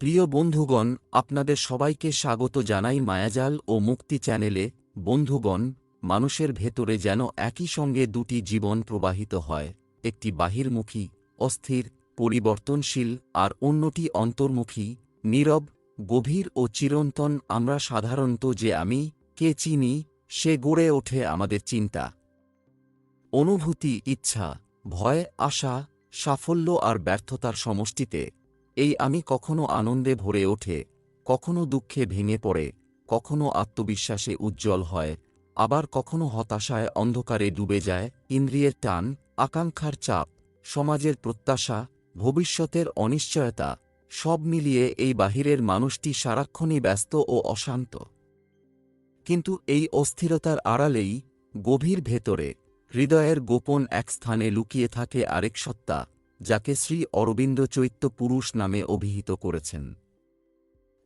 প্রিয় বন্ধুগণ, আপনাদের সবাইকে স্বাগত জানাই মায়াজাল ও মুক্তি চ্যানেলে। বন্ধুগণ, মানুষের ভেতরে যেন একই সঙ্গে দুটি জীবন প্রবাহিত হয়, একটি বাহিরমুখী, অস্থির, পরিবর্তনশীল আর অন্যটি অন্তর্মুখী, নীরব, গভীর ও চিরন্তন আমরা সাধারণত যে আমি, কে চিনি, সে গড়ে ওঠে আমাদের চিন্তা। অনুভূতি, ইচ্ছা, ভয়, আশা, সাফল্য আর ব্যর্থতার সমষ্টিতে এই আমি কখনো আনন্দে ভরে ওঠে, কখনো দুঃখে ভেঙে পড়ে, কখনো আত্মবিশ্বাসে উজ্জ্বল হয়, আবার কখনো হতাশায় অন্ধকারে ডুবে যায়, ইন্দ্রিয়ের টান, আকাঙ্ক্ষার চাপ, সমাজের প্রত্যাশা, ভবিষ্যতের অনিশ্চয়তা, সব মিলিয়ে এই বাহিরের মানুষটি সারাক্ষণই ব্যস্ত ও অশান্ত। কিন্তু এই অস্থিরতার আড়ালেই গভীর ভেতরে, হৃদয়ের গোপন এক স্থানে লুকিয়ে থাকে আরেক সত্তা যাকে শ্রী অরবিন্দ চৈত্য পুরুষ নামে অভিহিত করেছেন।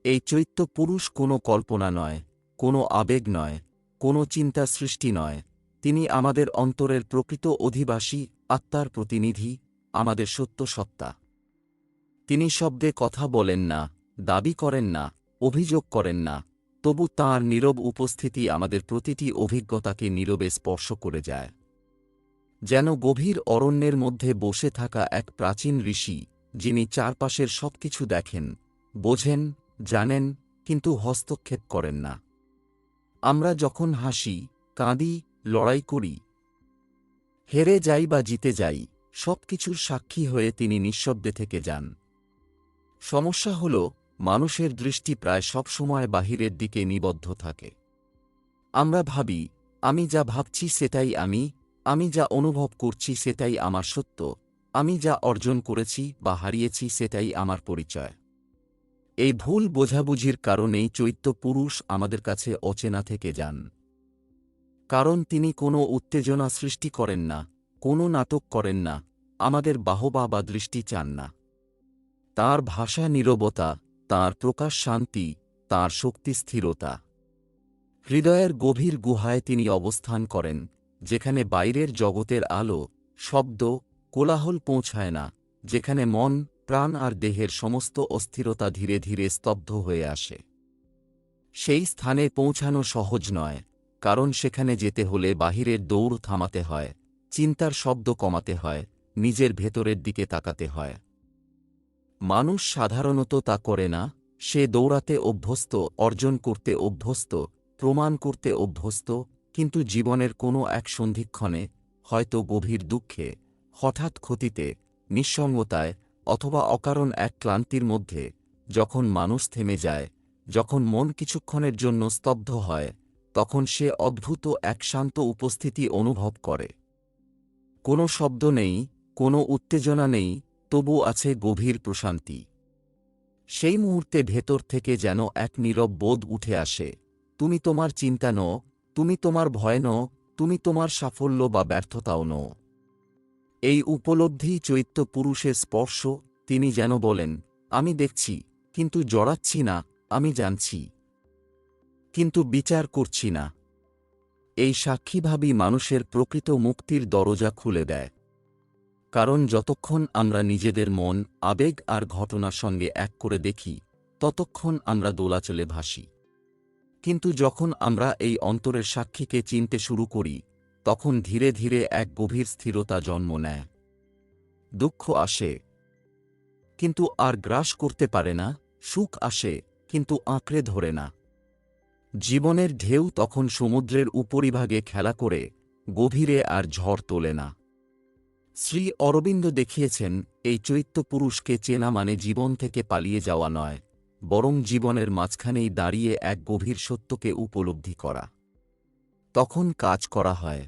এই চৈত্য পুরুষ কোনো কল্পনা নয়, কোনো আবেগ নয়, কোনো চিন্তা সৃষ্টি নয়। তিনি আমাদের অন্তরের প্রকৃত অধিবাসী, আত্মার প্রতিনিধি, আমাদের সত্য সত্তা। তিনি শব্দে কথা বলেন না, দাবি করেন না, অভিযোগ করেন না, তবু তাঁর নীরব উপস্থিতি আমাদের প্রতিটি অভিজ্ঞতাকে নীরবে স্পর্শ করে যায়। যেন গভীর অরণ্যের মধ্যে বসে থাকা এক প্রাচীন ঋষি, যিনি চারপাশের সবকিছু দেখেন, বোঝেন, জানেন, কিন্তু হস্তক্ষেপ করেন না। আমরা যখন হাসি, কাঁদি, লড়াই করি, হেরে যাই বা জিতে যাই, সবকিছুর সাক্ষী হয়ে তিনি নিঃশব্দে থেকে যান। সমস্যা হল, মানুষের দৃষ্টি প্রায় সবসময় বাহিরের দিকে নিবদ্ধ থাকে। আমরা ভাবি, আমি যা ভাবছি সেটাই আমি আমি যা অনুভব করছি সেটাই আমার সত্য। আমি যা অর্জন করেছি বা হারিয়েছি সেটাই আমার পরিচয়। এই ভুল বোঝাবুঝির কারণেই চৈত্য পুরুষ আমাদের কাছে অচেনা থেকে যান। কারণ তিনি কোনো উত্তেজনা সৃষ্টি করেন না, কোনো নাটক করেন না, আমাদের বাহবা বা দৃষ্টি চান না। তার ভাষা নীরবতা, তার প্রকাশ শান্তি, তার শক্তি স্থিরতা। হৃদয়ের গভীর গুহায় তিনি অবস্থান করেন। যেখানে বাইরের জগতের আলো, শব্দ, কোলাহল পৌঁছায় না, যেখানে মন, প্রাণ আর দেহের সমস্ত অস্থিরতা ধীরে ধীরে স্তব্ধ হয়ে আসে। সেই স্থানে পৌঁছানো সহজ নয়, কারণ সেখানে যেতে হলে বাহিরের দৌড় থামাতে হয়, চিন্তার শব্দ কমাতে হয়, নিজের ভেতরের দিকে তাকাতে হয়। মানুষ সাধারণত তা করে না, সে দৌড়াতে অভ্যস্ত, অর্জন করতে অভ্যস্ত, প্রমাণ করতে অভ্যস্ত কিন্তু জীবনের কোনো এক সন্ধিক্ষণে, হয়তো গভীর দুঃখে, হঠাৎ ক্ষতিতে, নিঃসঙ্গতায়, অথবা অকারণ এক ক্লান্তির মধ্যে, যখন মানুষ থেমে যায়, যখন মন কিছুক্ষণের জন্য স্তব্ধ হয়, তখন সে অদ্ভুত এক শান্ত উপস্থিতি অনুভব করে। কোনো শব্দ নেই, কোনো উত্তেজনা নেই, তবু আছে গভীর প্রশান্তি। সেই মুহূর্তে ভেতর থেকে যেন এক নীরব বোধ উঠে আসে, তুমি তোমার চিন্তা নও তুমি তোমার ভয় নও, তুমি তোমার সাফল্য বা ব্যর্থতাও নও। এই উপলব্ধি চৈত্য পুরুষের স্পর্শ, তিনি যেন বলেন, আমি দেখছি, কিন্তু জড়াচ্ছি না, আমি জানছি। কিন্তু বিচার করছি না। এই সাক্ষীভাবী মানুষের প্রকৃত মুক্তির দরজা খুলে দেয়। কারণ যতক্ষণ আমরা নিজেদের মন, আবেগ আর ঘটনার সঙ্গে এক করে দেখি, ততক্ষণ আমরা দোলাচলে ভাসি। কিন্তু যখন আমরা এই অন্তরের সাক্ষীকে চিনতে শুরু করি, তখন ধীরে ধীরে এক গভীর স্থিরতা জন্ম নেয়। দুঃখ আসে, কিন্তু আর গ্রাস করতে পারে না, সুখ আসে, কিন্তু আঁকড়ে ধরে না। জীবনের ঢেউ তখন সমুদ্রের উপরিভাগে খেলা করে, গভীরে আর ঝড় তোলে না। শ্রী অরবিন্দ দেখিয়েছেন, এই চৈত্য পুরুষকে চেনা মানে জীবন থেকে পালিয়ে যাওয়া নয়। বরং জীবনের মাঝখানেই দাঁড়িয়ে এক গভীর সত্যকে উপলব্ধি করা। তখন কাজ করা হয়।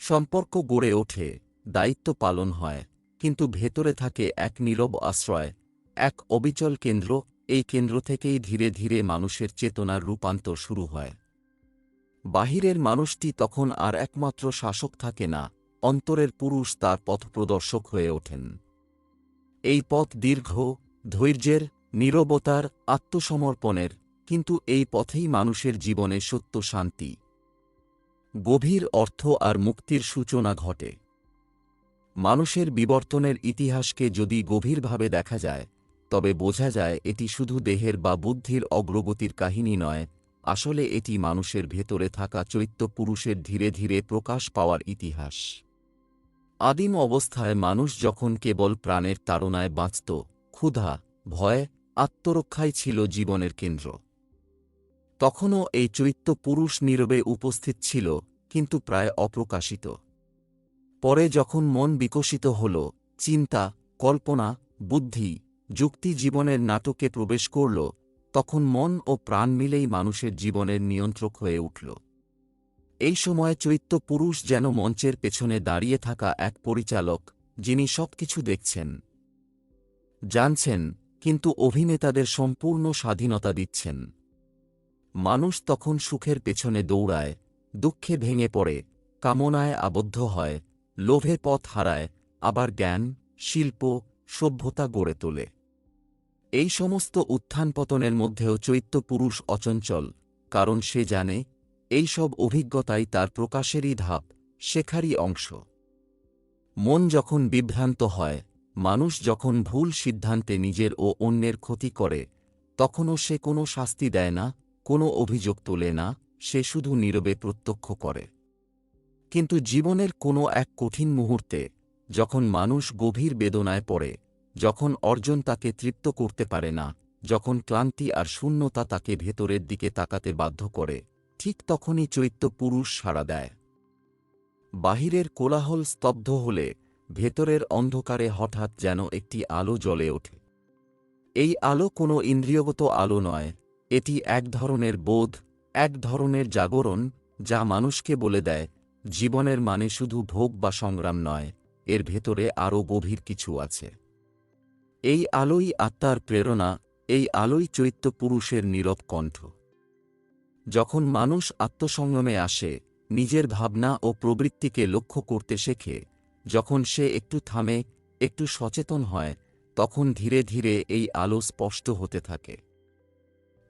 সম্পর্ক গড়ে ওঠে, দায়িত্ব পালন হয়, কিন্তু ভেতরে থাকে এক নীরব আশ্রয়, এক অবিচল কেন্দ্র, এই কেন্দ্র থেকেই ধীরে ধীরে মানুষের চেতনার রূপান্তর শুরু হয়। বাহিরের মানুষটি তখন আর একমাত্র শাসক থাকে না, অন্তরের পুরুষ তার পথপ্রদর্শক হয়ে ওঠেন। এই পথ দীর্ঘ, ধৈর্যের নীরবতার, আত্মসমর্পণের, কিন্তু এই পথেই মানুষের জীবনে সত্য শান্তি। গভীর অর্থ আর মুক্তির সূচনা ঘটে। মানুষের বিবর্তনের ইতিহাসকে যদি গভীরভাবে দেখা যায়, তবে বোঝা যায় এটি শুধু দেহের বা বুদ্ধির অগ্রগতির কাহিনী নয়, আসলে এটি মানুষের ভেতরে থাকা চৈত্য পুরুষের ধীরে ধীরে প্রকাশ পাওয়ার ইতিহাস। আদিম অবস্থায় মানুষ যখন কেবল প্রাণের তাড়নায় বাঁচত, ক্ষুধা, ভয় আত্মরক্ষাই ছিল জীবনের কেন্দ্র। তখনও এই চৈত্য পুরুষ নীরবে উপস্থিত ছিল, কিন্তু প্রায় অপ্রকাশিত। পরে যখন মন বিকশিত হল, চিন্তা, কল্পনা, বুদ্ধি, যুক্তি জীবনের নাটকে প্রবেশ করল, তখন মন ও প্রাণ মিলেই মানুষের জীবনের নিয়ন্ত্রক হয়ে উঠল। এই সময় চৈত্য পুরুষ যেন মঞ্চের পেছনে দাঁড়িয়ে থাকা এক পরিচালক, যিনি সবকিছু দেখছেন। জানছেন কিন্তু অভিনেতাদের সম্পূর্ণ স্বাধীনতা দিচ্ছেন। মানুষ তখন সুখের পেছনে দৌড়ায়, দুঃখে ভেঙে পড়ে, কামনায় আবদ্ধ হয়, লোভে পথ হারায়, আবার জ্ঞান, শিল্প, সভ্যতা গড়ে তোলে। এই সমস্ত উত্থান পতনের মধ্যেও চৈত্য পুরুষ অচঞ্চল, কারণ সে জানে, এই সব অভিজ্ঞতাই তার প্রকাশেরই ধাপ, শেখারই অংশ। মন যখন বিভ্রান্ত হয় মানুষ যখন ভুল সিদ্ধান্তে নিজের ও অন্যের ক্ষতি করে, তখনও সে কোনো শাস্তি দেয় না, কোনো অভিযোগ তোলে না, সে শুধু নীরবে প্রত্যক্ষ করে। কিন্তু জীবনের কোনো এক কঠিন মুহূর্তে, যখন মানুষ গভীর বেদনায় পড়ে, যখন অর্জন তাকে তৃপ্ত করতে পারে না, যখন ক্লান্তি আর শূন্যতা তাকে ভেতরের দিকে তাকাতে বাধ্য করে, ঠিক তখনই চৈত্য পুরুষ সাড়া দেয়। বাহিরের কোলাহল স্তব্ধ হলে ভেতরের অন্ধকারে হঠাৎ যেন একটি আলো জ্বলে ওঠে। এই আলো কোনো ইন্দ্রিয়গত আলো নয়, এটি এক ধরনের বোধ, এক ধরনের জাগরণ, যা মানুষকে বলে দেয়, জীবনের মানে শুধু ভোগ বা সংগ্রাম নয়, এর ভেতরে আরও গভীর কিছু আছে। এই আলোই আত্মার প্রেরণা, এই আলোই চৈত্য পুরুষের নীরব কণ্ঠ। যখন মানুষ আত্মসংযমে আসে, নিজের ভাবনা ও প্রবৃত্তিকে লক্ষ্য করতে শেখে যখন সে একটু থামে, একটু সচেতন হয়, তখন ধীরে ধীরে এই আলো স্পষ্ট হতে থাকে।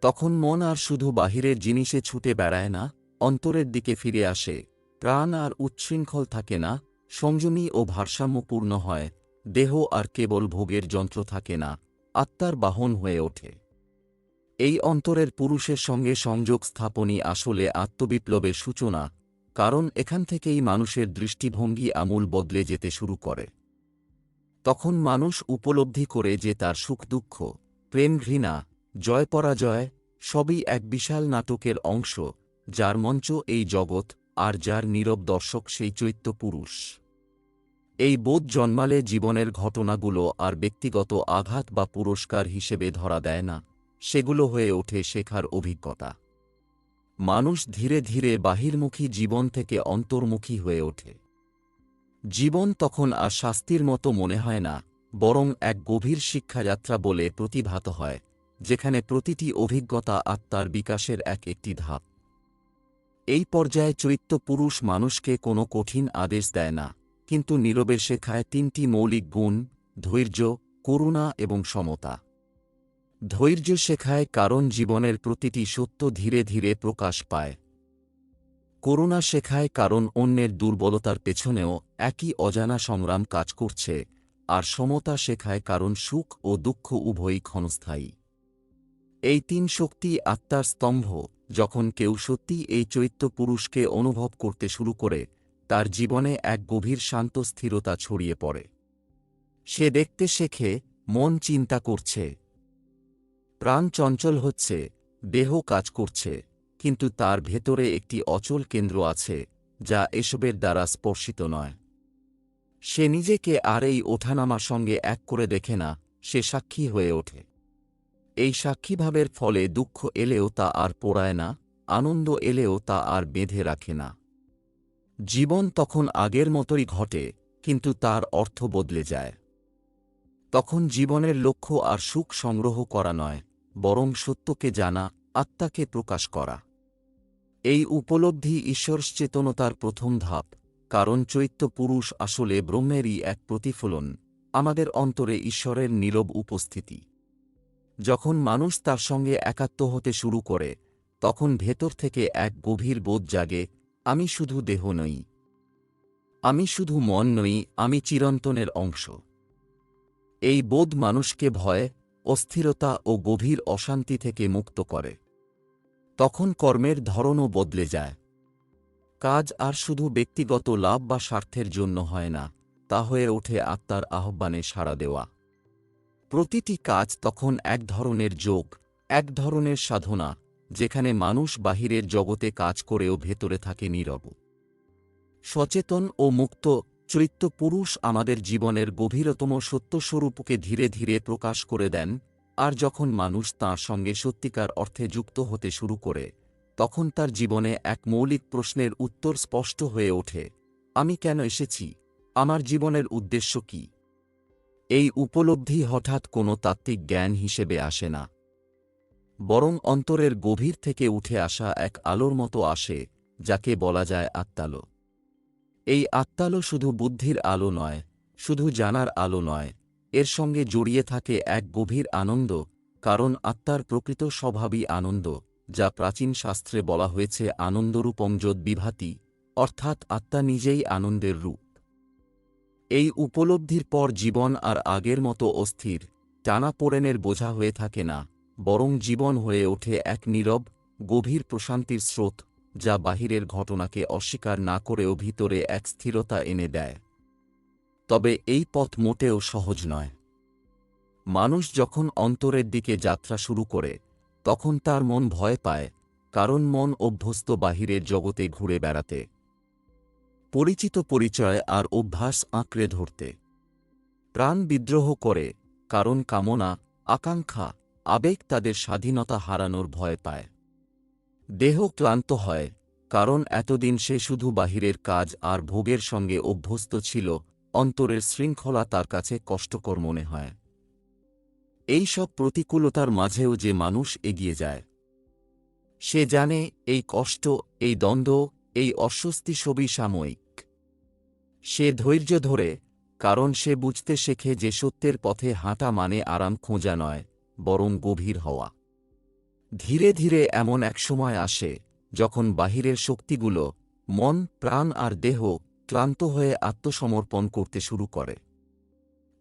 তখন মন আর শুধু বাহিরের জিনিসে ছুটে বেড়ায় না, অন্তরের দিকে ফিরে আসে। প্রাণ আর উচ্ছৃঙ্খল থাকে না, সংযমী ও ভারসাম্যপূর্ণ হয়, দেহ আর কেবল ভোগের যন্ত্র থাকে না, আত্মার বাহন হয়ে ওঠে। এই অন্তরের পুরুষের সঙ্গে সংযোগ স্থাপনই আসলে আত্মবিপ্লবের সূচনা কারণ এখান থেকেই মানুষের দৃষ্টিভঙ্গি আমূল বদলে যেতে শুরু করে। তখন মানুষ উপলব্ধি করে যে তার সুখ দুঃখ, প্রেম ঘৃণা, জয় পরাজয়, সবই এক বিশাল নাটকের অংশ, যার মঞ্চ এই জগৎ আর যার নীরব দর্শক সেই চৈত্য পুরুষ। এই বোধ জন্মালে জীবনের ঘটনাগুলো আর ব্যক্তিগত আঘাত বা পুরস্কার হিসেবে ধরা দেয় না, সেগুলো হয়ে ওঠে শেখার অভিজ্ঞতা। মানুষ ধীরে ধীরে বাহিরমুখী জীবন থেকে অন্তর্মুখী হয়ে ওঠে। জীবন তখন আর শাস্তির মতো মনে হয় না, বরং এক গভীর শিক্ষাযাত্রা বলে প্রতিভাত হয়, যেখানে প্রতিটি অভিজ্ঞতা আত্মার বিকাশের এক একটি ধাপ। এই পর্যায়ে চৈত্য পুরুষ মানুষকে কোনো কঠিন আদেশ দেয় না, কিন্তু নীরবে শেখায় তিনটি মৌলিক গুণ, ধৈর্য, করুণা এবং সমতা। ধৈর্য শেখায় কারণ জীবনের প্রতিটি সত্য ধীরে ধীরে প্রকাশ পায়। করুণা শেখায় কারণ অন্যের দুর্বলতার পেছনেও একই অজানা সংগ্রাম কাজ করছে, আর সমতা শেখায় কারণ সুখ ও দুঃখ উভয়ই ক্ষণস্থায়ী। এই তিন শক্তি আত্মার স্তম্ভ, যখন কেউ সত্যি এই চৈত্য পুরুষকে অনুভব করতে শুরু করে, তার জীবনে এক গভীর শান্ত স্থিরতা ছড়িয়ে পড়ে। সে দেখতে শেখে, মন চিন্তা করছে। প্রাণ চঞ্চল হচ্ছে, দেহ কাজ করছে, কিন্তু তার ভেতরে একটি অচল কেন্দ্র আছে, যা এসবের দ্বারা স্পর্শিত নয়। সে নিজেকে আর এই ওঠানামার সঙ্গে এক করে দেখে না, সে সাক্ষী হয়ে ওঠে। এই সাক্ষীভাবের ফলে দুঃখ এলেও তা আর পোড়ায় না, আনন্দ এলেও তা আর বেঁধে রাখে না। জীবন তখন আগের মতোই ঘটে, কিন্তু তার অর্থ বদলে যায়। তখন জীবনের লক্ষ্য আর সুখ সংগ্রহ করা নয়। বরং সত্যকে জানা, আত্মাকে প্রকাশ করা। এই উপলব্ধি ঈশ্বরচেতনতার প্রথম ধাপ, কারণ চৈত্য পুরুষ আসলে ব্রহ্মেরই এক প্রতিফলন, আমাদের অন্তরে ঈশ্বরের নীরব উপস্থিতি। যখন মানুষ তার সঙ্গে একাত্ম হতে শুরু করে, তখন ভেতর থেকে এক গভীর বোধ জাগে, আমি শুধু দেহ নই। আমি শুধু মন নই, আমি চিরন্তনের অংশ। এই বোধ মানুষকে ভয় অস্থিরতা ও গভীর অশান্তি থেকে মুক্ত করে। তখন কর্মের ধরনও বদলে যায়। কাজ আর শুধু ব্যক্তিগত লাভ বা স্বার্থের জন্য হয় না, তা হয়ে ওঠে আত্মার আহ্বানে সাড়া দেওয়া। প্রতিটি কাজ তখন এক ধরনের যোগ, এক ধরনের সাধনা, যেখানে মানুষ বাহিরের জগতে কাজ করেও ভেতরে থাকে নীরব। সচেতন ও মুক্ত চৈত্য পুরুষ আমাদের জীবনের গভীরতম সত্যস্বরূপকে ধীরে ধীরে প্রকাশ করে দেন, আর যখন মানুষ তাঁর সঙ্গে সত্যিকার অর্থে যুক্ত হতে শুরু করে, তখন তার জীবনে এক মৌলিক প্রশ্নের উত্তর স্পষ্ট হয়ে ওঠে, আমি কেন এসেছি? আমার জীবনের উদ্দেশ্য কি? এই উপলব্ধি হঠাৎ কোনো তাত্ত্বিক জ্ঞান হিসেবে আসে না। বরং অন্তরের গভীর থেকে উঠে আসা এক আলোর মতো আসে, যাকে বলা যায় আত্মালো। এই আত্মালো শুধু বুদ্ধির আলো নয়, শুধু জানার আলো নয়, এর সঙ্গে জড়িয়ে থাকে এক গভীর আনন্দ, কারণ আত্মার প্রকৃত স্বভাবই আনন্দ, যা প্রাচীন শাস্ত্রে বলা হয়েছে আনন্দরূপম যদ বিভাতি, অর্থাৎ আত্মা নিজেই আনন্দের রূপ। এই উপলব্ধির পর জীবন আর আগের মতো অস্থির, টানা পোড়েনের বোঝা হয়ে থাকে না, বরং জীবন হয়ে ওঠে এক নীরব, গভীর প্রশান্তির স্রোত। যা বাহিরের ঘটনাকে অস্বীকার না করেও ভিতরে এক স্থিরতা এনে দেয়। তবে এই পথ মোটেও সহজ নয়। মানুষ যখন অন্তরের দিকে যাত্রা শুরু করে, তখন তার মন ভয় পায়, কারণ মন অভ্যস্ত বাহিরের জগতে ঘুরে বেড়াতে। পরিচিত পরিচয় আর অভ্যাস আঁকড়ে ধরতে। প্রাণ বিদ্রোহ করে, কারণ কামনা, আকাঙ্ক্ষা, আবেগ তাদের স্বাধীনতা হারানোর ভয় পায়। দেহ ক্লান্ত হয়, কারণ এতদিন সে শুধু বাহিরের কাজ আর ভোগের সঙ্গে অভ্যস্ত ছিল, অন্তরের শৃঙ্খলা তার কাছে কষ্টকর মনে হয়। এই সব প্রতিকূলতার মাঝেও যে মানুষ এগিয়ে যায়। সে জানে, এই কষ্ট, এই দ্বন্দ্ব, এই অস্বস্তি সবই সাময়িক। সে ধৈর্য ধরে, কারণ সে বুঝতে শেখে যে সত্যের পথে হাঁটা মানে আরাম খোঁজা নয়, বরং গভীর হওয়া। ধীরে ধীরে এমন এক সময় আসে, যখন বাহিরের শক্তিগুলো মন, প্রাণ আর দেহ ক্লান্ত হয়ে আত্মসমর্পণ করতে শুরু করে।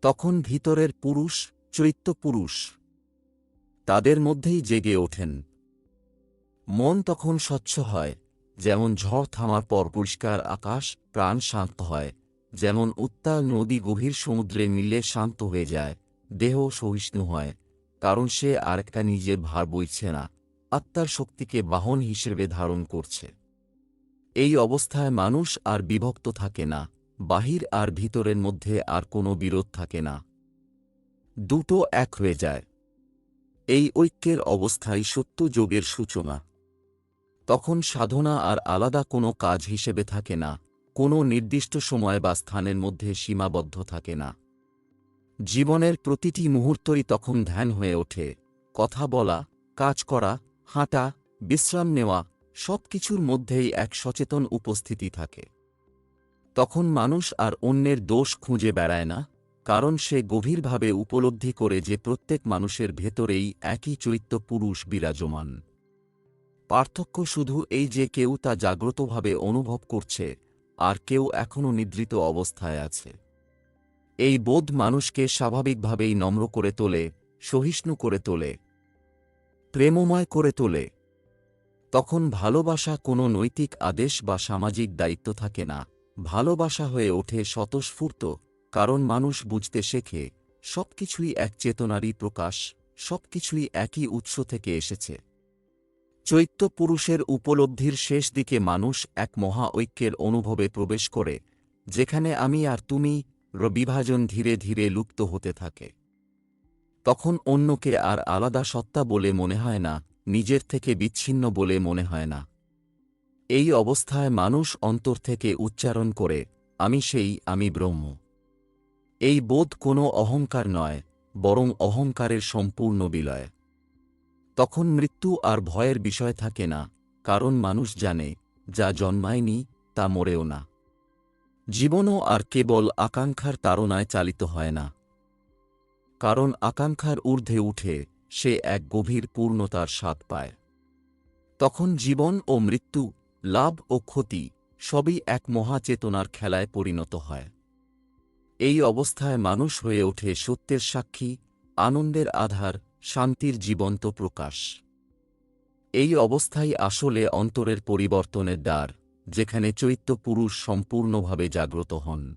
তখন ভিতরের পুরুষ, চৈত্য পুরুষ, তাদের মধ্যেই জেগে ওঠেন। মন তখন স্বচ্ছ হয়, যেমন ঝড় থামার পর পরিষ্কার আকাশ, প্রাণ শান্ত হয়, যেমন উত্তাল নদী গভীর সমুদ্রে মিলে শান্ত হয়ে যায়, দেহ সহিষ্ণু হয়। কারণ সে আরেকটা নিজের ভার বইছে না, আত্মার শক্তিকে বাহন হিসেবে ধারণ করছে। এই অবস্থায় মানুষ আর বিভক্ত থাকে না, বাহির আর ভিতরের মধ্যে আর কোনো বিরোধ থাকে না। দুটো এক হয়ে যায়। এই ঐক্যের অবস্থায় সত্য যোগের সূচনা। তখন সাধনা আর আলাদা কোনো কাজ হিসেবে থাকে না, কোনো নির্দিষ্ট সময় বা স্থানের মধ্যে সীমাবদ্ধ থাকে না। জীবনের প্রতিটি মুহূর্তই তখন ধ্যান হয়ে ওঠে। কথা বলা, কাজ করা, হাঁটা, বিশ্রাম নেওয়া সব কিছুর মধ্যেই এক সচেতন উপস্থিতি থাকে। তখন মানুষ আর অন্যের দোষ খুঁজে বেড়ায় না, কারণ সে গভীরভাবে উপলব্ধি করে যে প্রত্যেক মানুষের ভেতরেই একই চরিত্র পুরুষ বিরাজমান। পার্থক্য শুধু এই যে কেউ তা জাগ্রতভাবে অনুভব করছে, আর কেউ এখনও নিদ্রিত অবস্থায় আছে। এই বোধ মানুষকে স্বাভাবিকভাবেই নম্র করে তোলে, সহিষ্ণু করে তোলে, প্রেমময় করে তোলে। তখন ভালোবাসা কোনো নৈতিক আদেশ বা সামাজিক দায়িত্ব থাকে না। ভালোবাসা হয়ে ওঠে স্বতঃস্ফূর্ত, কারণ মানুষ বুঝতে শেখে, সবকিছুই এক চেতনারই প্রকাশ, সবকিছুই একই উৎস থেকে এসেছে। চৈত্য পুরুষের উপলব্ধির শেষ দিকে মানুষ এক মহা ঐক্যের অনুভবে প্রবেশ করে, যেখানে আমি আর তুমি বিভাজন ধীরে ধীরে লুপ্ত হতে থাকে। তখন অন্যকে আর আলাদা সত্তা বলে মনে হয় না, নিজের থেকে বিচ্ছিন্ন বলে মনে হয় না। এই অবস্থায় মানুষ অন্তর থেকে উচ্চারণ করে, আমি সেই, আমি ব্রহ্ম। এই বোধ কোনো অহংকার নয়, বরং অহংকারের সম্পূর্ণ বিলয়। তখন মৃত্যু আর ভয়ের বিষয় থাকে না, কারণ মানুষ জানে, যা জন্মায়নি, তা মরেও না। জীবনও আর কেবল আকাঙ্ক্ষার তাড়নায় চালিত হয় না। কারণ আকাঙ্ক্ষার ঊর্ধ্বে উঠে সে এক গভীর পূর্ণতার স্বাদ পায়। তখন জীবন ও মৃত্যু, লাভ ও ক্ষতি সবই এক মহাচেতনার খেলায় পরিণত হয়। এই অবস্থায় মানুষ হয়ে ওঠে সত্যের সাক্ষী, আনন্দের আধার, শান্তির জীবন্ত প্রকাশ। এই অবস্থাই আসলে অন্তরের পরিবর্তনের দ্বার। যেখানে চৈত্য পুরুষ সম্পূর্ণভাবে জাগ্রত হন।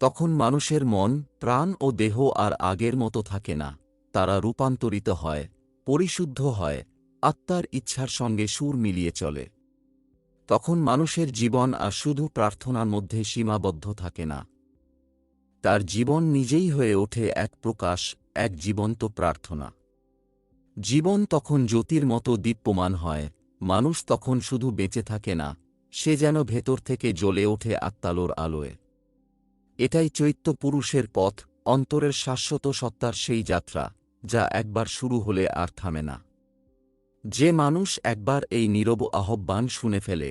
তখন মানুষের মন, প্রাণ ও দেহ আর আগের মতো থাকে না। তারা রূপান্তরিত হয়, পরিশুদ্ধ হয়, আত্মার ইচ্ছার সঙ্গে সুর মিলিয়ে চলে। তখন মানুষের জীবন আর শুধু প্রার্থনার মধ্যে সীমাবদ্ধ থাকে না। তার জীবন নিজেই হয়ে ওঠে এক প্রকাশ, এক জীবন্ত প্রার্থনা। জীবন তখন জ্যোতির মতো দীপ্যমান হয়, মানুষ তখন শুধু বেঁচে থাকে না সে যেন ভেতর থেকে জ্বলে ওঠে আত্মালোর আলোয়। এটাই চৈত্য পুরুষের পথ, অন্তরের শাশ্বত সত্তার সেই যাত্রা, যা একবার শুরু হলে আর থামে না। যে মানুষ একবার এই নীরব আহ্বান শুনে ফেলে,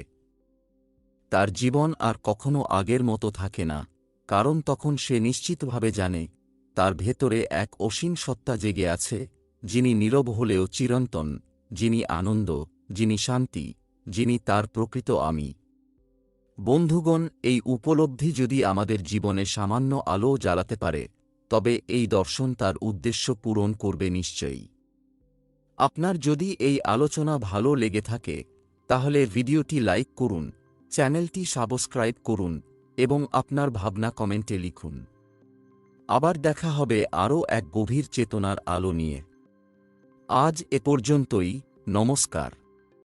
তার জীবন আর কখনো আগের মতো থাকে না, কারণ তখন সে নিশ্চিতভাবে জানে, তার ভেতরে এক অসীম সত্তা জেগে আছে, যিনি নীরব হলেও চিরন্তন, যিনি আনন্দ, যিনি শান্তি যিনি তার প্রকৃত আমি। বন্ধুগণ, এই উপলব্ধি যদি আমাদের জীবনে সামান্য আলো জ্বালাতে পারে, তবে এই দর্শন তার উদ্দেশ্য পূরণ করবে নিশ্চয়ই। আপনার যদি এই আলোচনা ভালো লেগে থাকে, তাহলে ভিডিওটি লাইক করুন, চ্যানেলটি সাবস্ক্রাইব করুন, এবং আপনার ভাবনা কমেন্টে লিখুন। আবার দেখা হবে আরও এক গভীর চেতনার আলো নিয়ে। আজ এ পর্যন্তই, নমস্কার।